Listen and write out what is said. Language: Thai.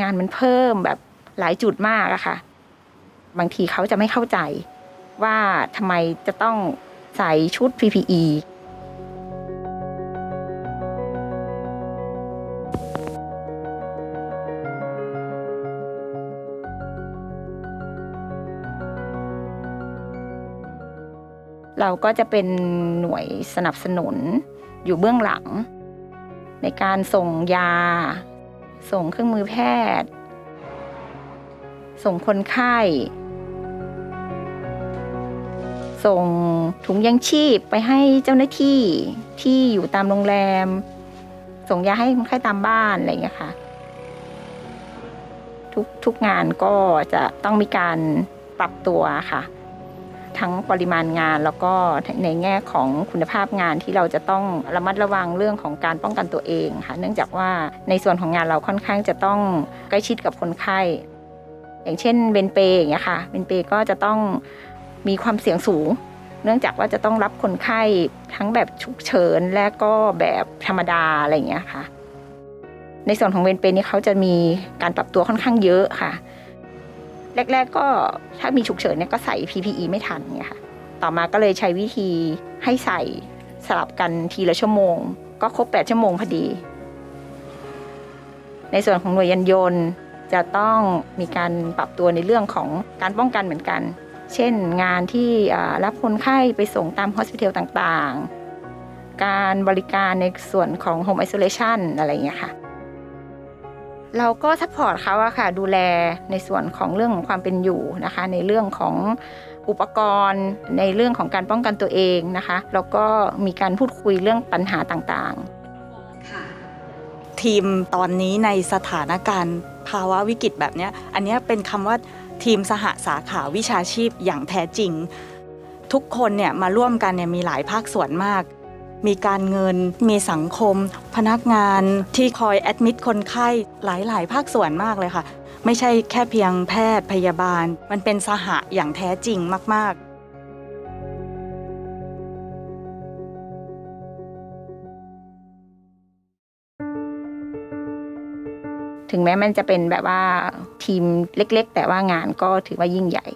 งานมันเพิ่มแบบหลายจุดมากอะค่ะ บางทีเขาจะไม่เข้าใจว่าทำไมจะต้องใส่ชุด PPE เราก็จะเป็นหน่วยสนับสนุนอยู่เบื้องหลัง ในการส่งยา ส่งเครื่องมือแพทย์ ส่งคนไข้ ส่งถุงยังชีพไปให้เจ้าหน้าที่ที่อยู่ตามโรงแรม ส่งยาให้คนไข้ตามบ้านอะไรอย่างเงี้ยค่ะ ทุกทุกงานก็จะต้องมีการปรับตัวค่ะ ทั้งปริมาณงานแล้วก็ในแง่ของคุณภาพงานที่เราจะต้องระมัดระวังเรื่องของการป้องกันตัวเองค่ะเนื่องจากว่าในส่วนของงานเราค่อนข้างจะต้องใกล้ชิดกับคนไข้ อย่างเช่นเบนเปย์อย่างเงี้ยค่ะเบนเปย์ก็จะต้องมีความเสี่ยงสูง เนื่องจากว่าจะต้องรับคนไข้ทั้งแบบฉุกเฉินและก็แบบธรรมดาอะไรอย่างเงี้ยค่ะ ในส่วนของเวนเปย์นี่เขาจะมีการปรับตัวค่อนข้างเยอะค่ะ แรก ๆ ก็ถ้ามีฉุกเฉินเนี่ยก็ใส่ PPE ไม่ทันเนี่ยค่ะ ต่อมาก็เลยใช้วิธีให้ใส่สลับกันทีละชั่วโมง ก็ครบ 8 ชั่วโมงพอดี ในส่วนของหน่วยยานยนต์จะต้องมีการปรับตัวในเรื่องของการป้องกันเหมือนกัน เช่นงานที่รับคนไข้ไปส่งตามฮอสพิทอลต่างๆ การบริการในส่วนของ Home Isolation อะไรอย่างเงี้ยค่ะ เราก็ซัพพอร์ตเขาอะค่ะดูแลในส่วนของเรื่องของความเป็นอยู่นะคะ ในเรื่องของอุปกรณ์ในเรื่องของการป้องกันตัวเองนะคะแล้วก็มีการพูดคุยเรื่องปัญหาต่างๆ ทีมตอนนี้ในสถานการณ์ภาวะวิกฤตแบบนี้อันนี้เป็นคำว่าทีมสหสาขาวิชาชีพอย่างแท้จริง ทุกคนเนี่ยมาร่วมกันเนี่ยมีหลายภาคส่วนมาก มีการเงิน มีสังคม พนักงานที่คอยแอดมิดคนไข้หลาย ๆ ภาคส่วนมากเลยค่ะ ไม่ใช่แค่เพียงแพทย์พยาบาล มันเป็นสหะอย่างแท้จริงมาก ๆถึงแม้มันจะเป็นแบบว่าทีมเล็ก ๆ แต่ว่างานก็ถือว่ายิ่งใหญ่